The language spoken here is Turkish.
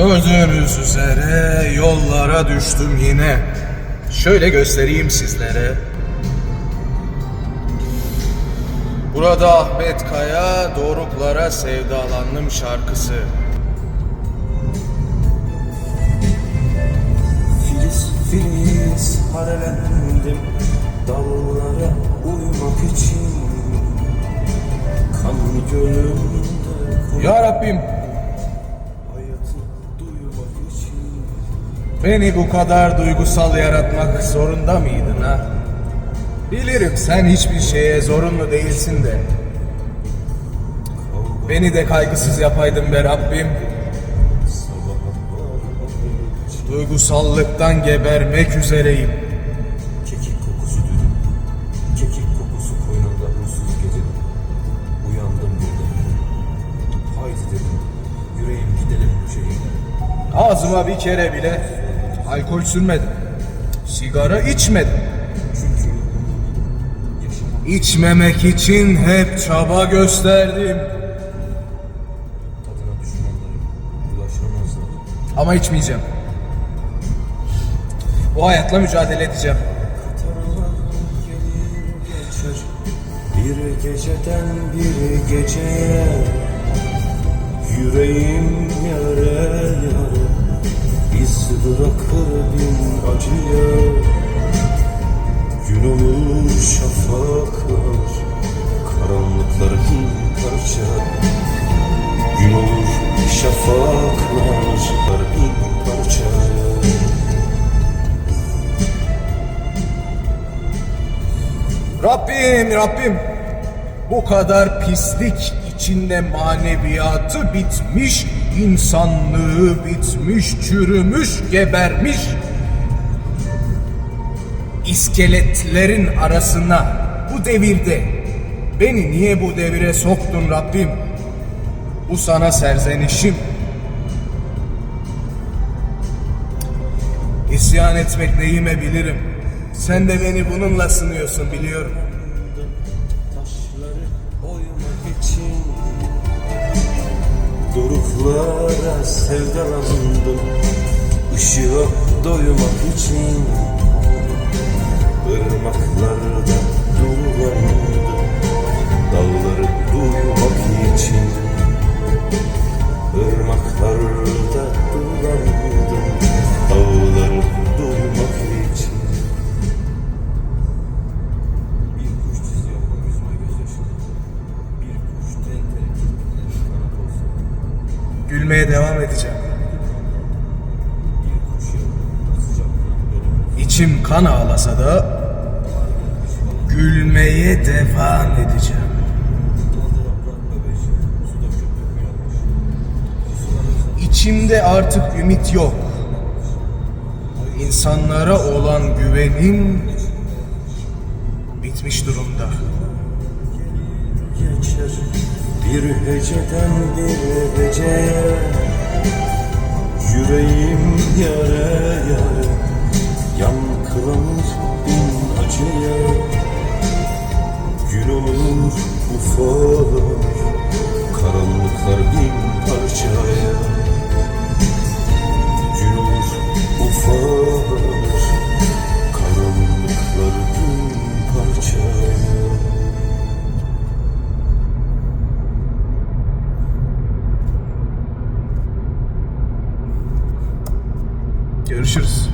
Gördüğünüz üzere yollara düştüm yine. Şöyle göstereyim sizlere. Burada Ahmet Kaya Doruklara Sevdalandım şarkısı. Filiz filiz harelendim Dallara uyumak için Kan gönlümde Ya Rabbim beni bu kadar duygusal yaratmak zorunda mıydın ha? Bilirim sen hiçbir şeye zorunlu değilsin de. Beni de kaygısız yapaydın be Rabbim. Duygusallıktan gebermek üzereyim. Kekik kokusu duydum Kekik kokusu koynunda huysuz gecenin Uyandım birden Haydi dedim Yüreğim gidelim bu şehirden Ağzıma bir kere bile alkol sürmedim. Sigara içmedim. Çünkü İçmemek için hep çaba gösterdim. tadına düşmanlarım Ulaşamazlar Ama içmeyeceğim. Bu hayatla mücadele edeceğim. Bir geceden bir geceye Yüreğim İz bırakır bin acıya Gün olur şafaklar Karanlıklar bin parça Gün olur şafaklar bin parça Rabbim, Rabbim. Bu kadar pislik içinde maneviyatı bitmiş, insanlığı bitmiş, çürümüş, gebermiş. İskeletlerin arasına bu devirde beni niye bu devire soktun Rabbim? Bu sana serzenişim. İsyan etmek neyime bilirim. Sen de beni bununla sınıyorsun biliyorum. Taşları için Doruklara sevdalandım. Işığa doymak için Gülmeye devam edeceğim. İçim kan ağlasa da gülmeye devam edeceğim. İçimde artık ümit yok. İnsanlara olan güvenim bitmiş durumda. geçer. Bir heceden bir heceye Yüreğim yare yare Yankılanır bin acıya. Gün olur ufalar Karanlıklar bin parçaya Görüşürüz.